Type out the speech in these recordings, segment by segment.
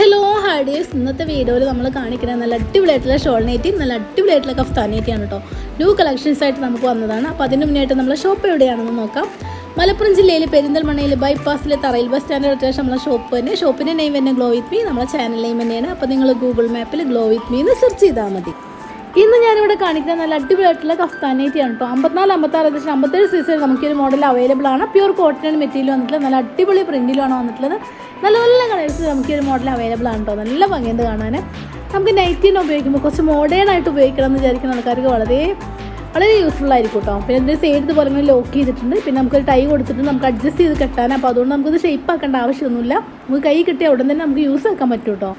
Hello ഹാഡിയേഴ്സ് ഇന്നത്തെ വീഡിയോയിൽ നമ്മൾ കാണിക്കുന്നത് നല്ല അടിപൊളിയായിട്ടുള്ള ഷോൾ നെറ്റി നല്ല അടിപൊളിയായിട്ടുള്ള കഫ്താൻ നൈറ്റിയാണ് കേട്ടോ ന്യൂ കളക്ഷൻസ് ആയിട്ട് നമുക്ക് വന്നതാണ്. അപ്പോൾ അതിന് മുന്നായിട്ട് നമ്മളെ ഷോപ്പ് എവിടെയാണെന്ന് നോക്കാം. മലപ്പുറം ജില്ലയിൽ പെരിന്തൽമണ്ണയിൽ ബൈപ്പാസിലെ തറയിൽ ബസ് സ്റ്റാൻഡിൽ അത്യാവശ്യം നമ്മളെ ഷോപ്പ് തന്നെ ഷോപ്പിന്റെ നെയിം തന്നെ ഗ്ലോ വിത്ത് മീ നമ്മളെ ചാനൽ നെയിം തന്നെയാണ്. അപ്പോൾ നിങ്ങൾ ഗൂഗിൾ മാപ്പിൽ ഗ്ലോ വിത്ത് മീ എന്ന് സെർച്ച് ചെയ്താൽ മതി. ഇന്ന് ഞാനിവിടെ കാണിക്കുന്ന നല്ല അടിപൊളിയായിട്ടുള്ള കഫ്താൻ നൈറ്റിയാണ് കേട്ടോ അമ്പത്തിനാല് അമ്പത്താറ് ഏകദേശം അമ്പത്തേഴ് സൈസിൽ നമുക്കൊരു മോഡൽ അവൈലബിൾ ആണ്. പ്യൂർ കോട്ടൺ മെറ്റീരിയൽ വന്നിട്ടുള്ളത്. നല്ല അടിപൊളി പ്രിന്റിലാണ് വന്നിട്ടുള്ളത്. നല്ല നല്ല കളേഴ്സ് നമുക്ക് ഒരു മോഡൽ അവൈലബിൾ ആണ് കേട്ടോ നല്ല ഭംഗിയുണ്ട് കാണാൻ നമുക്ക് നൈറ്റിന് ഉപയോഗിക്കുമ്പോൾ കുറച്ച് മോഡേൺ ആയിട്ട് ഉപയോഗിക്കണം എന്ന് വിചാരിക്കുന്ന ആൾക്കാർക്ക് വളരെ വളരെ യൂസ്ഫുൾ ആയിരിക്കും കേട്ടോ പിന്നെ ഇതിന്റെ സൈഡ് ഇതുപോലെ ഇങ്ങനെ ലോക്ക് ചെയ്തിട്ടുണ്ട്. പിന്നെ നമുക്കൊരു ടൈ കൊടുത്തിട്ട് നമുക്ക് അഡ്ജസ്റ്റ് ചെയ്ത് കെട്ടാൻ അപ്പോൾ അതുകൊണ്ട് നമുക്കിത് ഷേപ്പ് ആക്കേണ്ട ആവശ്യമൊന്നുമില്ല. നമുക്ക് കൈ കിട്ടിയ ഉടൻ തന്നെ നമുക്ക് യൂസ് ആക്കാൻ പറ്റും കേട്ടോ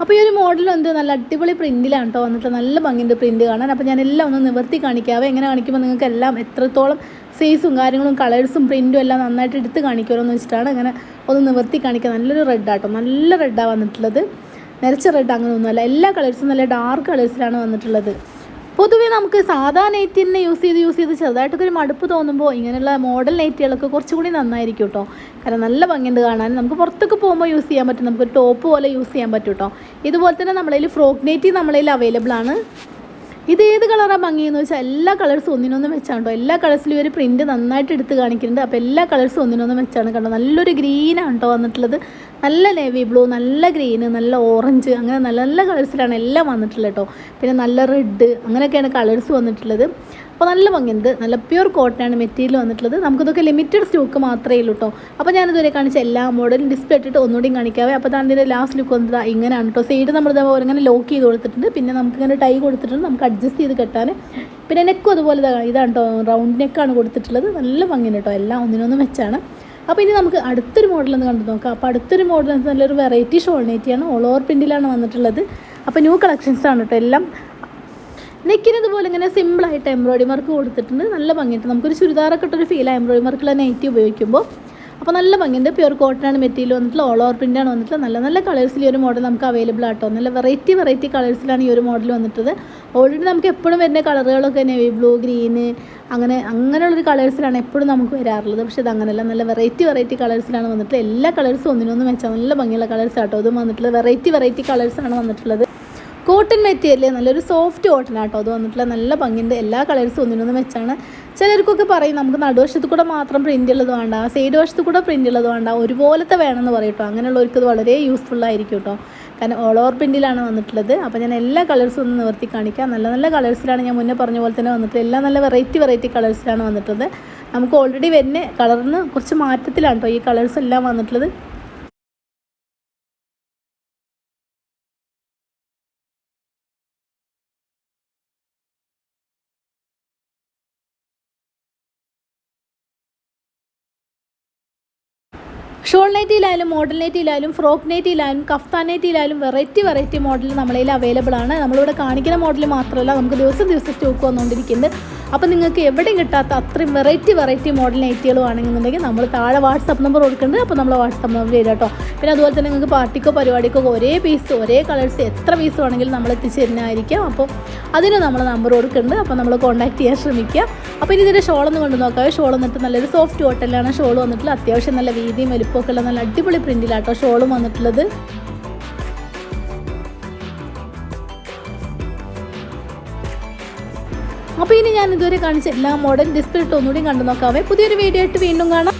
അപ്പോൾ ഈ ഒരു മോഡൽ എന്ത്? നല്ല അടിപൊളി പ്രിന്റിലാണ് കേട്ടോ വന്നിട്ട് നല്ല ഭംഗിയുണ്ട് പ്രിന്റ് കാണാൻ. അപ്പോൾ ഞാൻ എല്ലാം ഒന്ന് നിവർത്തി കാണിക്കാവേ. എങ്ങനെ കാണിക്കുമ്പോൾ നിങ്ങൾക്ക് എല്ലാം എത്രത്തോളം സൈസും കാര്യങ്ങളും കളേഴ്സും പ്രിന്റും എല്ലാം നന്നായിട്ട് എടുത്ത് കാണിക്കുമല്ലോ വെച്ചിട്ടാണ് അങ്ങനെ ഒന്ന് നിവർത്തി കാണിക്കുക നല്ലൊരു റെഡ് ആട്ടോ. നല്ല റെഡാണ് വന്നിട്ടുള്ളത്. നിരച്ച റെഡ് അങ്ങനെ ഒന്നുമല്ല എല്ലാ കളേഴ്സും നല്ല ഡാർക്ക് കളേഴ്സിലാണ് വന്നിട്ടുള്ളത്. പൊതുവേ നമുക്ക് സാധാ നെയ്റ്റ് തന്നെ യൂസ് ചെയ്ത് യൂസ് ചെയ്ത് ചെറുതായിട്ടൊക്കെ ഒരു മടുപ്പ് തോന്നുമ്പോൾ ഇങ്ങനെയുള്ള മോഡൽ നൈറ്റികളൊക്കെ കുറച്ചുകൂടി നന്നായിരിക്കും കേട്ടോ കാരണം നല്ല ഭംഗിയുണ്ട് കാണാൻ. നമുക്ക് പുറത്തൊക്കെ പോകുമ്പോൾ യൂസ് ചെയ്യാൻ പറ്റും. നമുക്ക് ടോപ്പ് പോലെ യൂസ് ചെയ്യാൻ പറ്റും കേട്ടോ ഇതുപോലെ തന്നെ നമ്മളതിൽ ഫ്രോക്ക് നൈറ്റി നമ്മളതിൽ അവൈലബിൾ ആണ്. ഇത് ഏത് കളറാണ് ഭംഗിയെന്ന് വെച്ചാൽ എല്ലാ കളേഴ്സും ഒന്നിനൊന്നും വെച്ചാണ് കേട്ടോ എല്ലാ കളേഴ്സിലും ഒരു പ്രിന്റ് നന്നായിട്ട് എടുത്ത് കാണിക്കുന്നുണ്ട്. അപ്പോൾ എല്ലാ കളേഴ്സും ഒന്നിനൊന്നും വെച്ചാണ് കണ്ടോ. നല്ലൊരു ഗ്രീനാണ് കേട്ടോ വന്നിട്ടുള്ളത്. നല്ല നേവി ബ്ലൂ നല്ല ഗ്രീന് നല്ല ഓറഞ്ച് അങ്ങനെ നല്ല നല്ല കളേഴ്സിലാണ് എല്ലാം വന്നിട്ടുള്ളത് കേട്ടോ പിന്നെ നല്ല റെഡ് അങ്ങനെയൊക്കെയാണ് കളേഴ്സ് വന്നിട്ടുള്ളത്. അപ്പോൾ നല്ല ഭംഗിയുണ്ട്. നല്ല പ്യൂർ കോട്ടനാണ് മെറ്റീരിയൽ വന്നിട്ടുള്ളത്. നമുക്കിതൊക്കെ ലിമിറ്റഡ് സ്റ്റോക്ക് മാത്രമേ ഉള്ളൂ കേട്ടോ അപ്പോൾ ഞാനിതുവരെ കാണിച്ച എല്ലാ മോഡലും ഡിസ്പ്ലേ ഇട്ടിട്ട് ഒന്നുകൂടി കാണിക്കാവേ. അപ്പോൾ അതിന്റെ ലാസ്റ്റ് ലുക്ക് വന്നത്. ഇങ്ങനെയാണ് കേട്ടോ സൈഡ് നമ്മൾ ഇതേപോലെ ഇങ്ങനെ ലോക്ക് ചെയ്ത് കൊടുത്തിട്ടുണ്ട്. പിന്നെ നമുക്ക് ഇങ്ങനെ ടൈ കൊടുത്തിട്ടുണ്ട്. നമുക്ക് അഡ്ജസ്റ്റ് ചെയ്ത് കെട്ടാൻ പിന്നെ നെക്കും അതുപോലെ ഇതാ ഇതാണ് കേട്ടോ റൗണ്ട് നെക്കാണ് കൊടുത്തിട്ടുള്ളത്. നല്ല ഭംഗിയാണ് കേട്ടോ എല്ലാം ഒന്നിനൊന്നും വെച്ചാണ് അപ്പോൾ ഇനി നമുക്ക് അടുത്തൊരു മോഡൽ ഒന്ന് കണ്ടു നോക്കാം. അപ്പോൾ അടുത്തൊരു മോഡൽ നല്ലൊരു വെറൈറ്റി ഷോൾ ഓൾ ഓവർ പ്രിന്റിലാണ് വന്നിട്ടുള്ളത്. അപ്പോൾ ന്യൂ കളക്ഷൻസ് ആണ് കേട്ടോ എല്ലാം. നെക്കിന് ഇതുപോലെ ഇങ്ങനെ സിമ്പിളായിട്ട് എംബ്രോയിഡറി വർക്ക് കൊടുത്തിട്ടുണ്ട്. നല്ല ഭംഗിയുണ്ട്. നമുക്കൊരു ചുരിദാറൊക്കെ ഇട്ടൊരു ഫീലാണ് എംബ്രോയിഡറി വർക്കുള്ള നൈറ്റി ഉപയോഗിക്കുമ്പോൾ അപ്പോൾ നല്ല ഭംഗിയുണ്ട് പ്യൂർ ആണ് മെറ്റീരിയൽ വന്നിട്ടുള്ള ഓൾ ഓവർ പ്രിന്റാണ് വന്നിട്ടുള്ള. നല്ല നല്ല കളേഴ്സിൽ ഈ ഒരു മോഡൽ നമുക്ക് അവൈലബിൾ ആട്ടോ. നല്ല വെറൈറ്റി വെറൈറ്റി കളേഴ്സിലാണ് ഈ ഒരു മോഡൽ വന്നിട്ടത് ഓൾറെഡി നമുക്ക് എപ്പോഴും വരുന്ന കളറുകളൊക്കെ നെവി ബ്ലൂ ഗ്രീന് അങ്ങനെ അങ്ങനെയുള്ളൊരു കളേഴ്സിലാണ് എപ്പോഴും നമുക്ക് വരാറുള്ളത്. പക്ഷെ ഇത് അങ്ങനെയല്ല. നല്ല വെറൈറ്റി വെറൈറ്റി കളേഴ്സിലാണ് വന്നിട്ടുള്ളത്. എല്ലാ കളേഴ്സും ഒന്നിനൊന്നും വെച്ചാൽ നല്ല ഭംഗിയുള്ള കളേഴ്സ് ആട്ടോ. ഇതും വന്നിട്ടുള്ളത് വെറൈറ്റി വെറൈറ്റി കളേഴ്സാണ് വന്നിട്ടുള്ളത്. കോട്ടൺ മെറ്റീരിയൽ നല്ലൊരു സോഫ്റ്റ് കോട്ടൺ ആട്ടോ. അത് വന്നിട്ടുള്ള നല്ല ഭംഗിയുണ്ട്. എല്ലാ കളേഴ്സും ഒന്നിനൊന്ന് വെച്ചാണ് ചിലർക്കൊക്കെ പറയും നമുക്ക് നടുവശത്ത് കൂടെ മാത്രം പ്രിന്റ് ഉള്ളത് വേണ്ട. സൈഡ് വശത്ത് കൂടെ പ്രിന്റ് ഉള്ളത് വേണ്ട. ഒരുപോലത്തെ വേണമെന്ന് പറയും കേട്ടോ അങ്ങനെയുള്ളവർക്ക് ഇത് വളരെ യൂസ്ഫുൾ ആയിരിക്കും കേട്ടോ കാരണം ഓൾ ഓവർ പ്രിന്റിലാണ് വന്നിട്ടുള്ളത്. അപ്പോൾ ഞാൻ എല്ലാ കളേഴ്സും ഒന്ന് നിവർത്തി കാണിക്കാം. നല്ല നല്ല കളേഴ്സിലാണ് ഞാൻ മുന്നേ പറഞ്ഞ പോലെ തന്നെ വന്നിട്ടുള്ളത്. എല്ലാം നല്ല വെറൈറ്റി വെറൈറ്റി കളേഴ്സിലാണ് വന്നിട്ടുള്ളത്. നമുക്ക് ഓൾറെഡി വരുന്ന കളറിന് കുറച്ച് മാറ്റത്തിലാണ് കേട്ടോ ഈ കളേഴ്സ് എല്ലാം വന്നിട്ടുള്ളത്. ഷോൾ നൈറ്റിയിലായാലും മോഡൽ നൈറ്റിയിലായാലും ഫ്രോക്ക് നൈറ്റിയിലായാലും കഫ്താൻ നൈറ്റിയിലായാലും വെറൈറ്റി വെറൈറ്റി മോഡൽ നമ്മളതിൽ അവൈലബിൾ ആണ്. നമ്മളിവിടെ കാണിക്കുന്ന മോഡൽ മാത്രമല്ല നമുക്ക് ദിവസം ദിവസം സ്റ്റോക്ക് വന്നുകൊണ്ടിരിക്കുന്നുണ്ട്. അപ്പോൾ നിങ്ങൾക്ക് എവിടെയും കിട്ടാത്ത അത്രയും വെറൈറ്റി വെറൈറ്റി മോഡൽ നൈറ്റികളും ആണെന്നുണ്ടെങ്കിൽ നമ്മൾ താഴെ വാട്സപ്പ് നമ്പർ കൊടുക്കുന്നുണ്ട് അപ്പോൾ നമ്മൾ വാട്സപ്പ് നമ്പർ തരാം കേട്ടോ. പിന്നെ അതുപോലെ തന്നെ നിങ്ങൾക്ക് പാർട്ടിക്കോ പരിപാടിക്കോ ഒരേ പീസ് ഒരേ കളേഴ്സ് എത്ര പീസ് വേണമെങ്കിലും നമ്മൾ എത്തിച്ചേരുന്നതായിരിക്കും. അപ്പോൾ അതിന് നമ്മൾ നമ്പർ കൊടുക്കുന്നുണ്ട് അപ്പോൾ നമ്മൾ കോൺടാക്ട് ചെയ്യാൻ ശ്രമിക്കുക. അപ്പോൾ ഇനി ഇതിന്റെ ഷോളൊന്ന് കൊണ്ട് നോക്കാം. ഷോൾ വന്നിട്ട് നല്ലൊരു സോഫ്റ്റ് കോട്ടനിലാണ് ഷോൾ വന്നിട്ടുള്ളത് അത്യാവശ്യം നല്ല വീതിയും വലുപ്പമൊക്കെ ഉള്ള നല്ല അടിപൊളി പ്രിന്റിലാട്ടോ ഷോളും വന്നിട്ടുള്ളത്. അപ്പോൾ ഇനി ഞാൻ ഇതുവരെ കാണിച്ച എല്ലാ മോഡൽ ഡിസ്പ്ലേ ഒന്നുകൂടി കണ്ടു നോക്കാവേ പുതിയൊരു വീഡിയോ ആയിട്ട് വീണ്ടും കാണാം.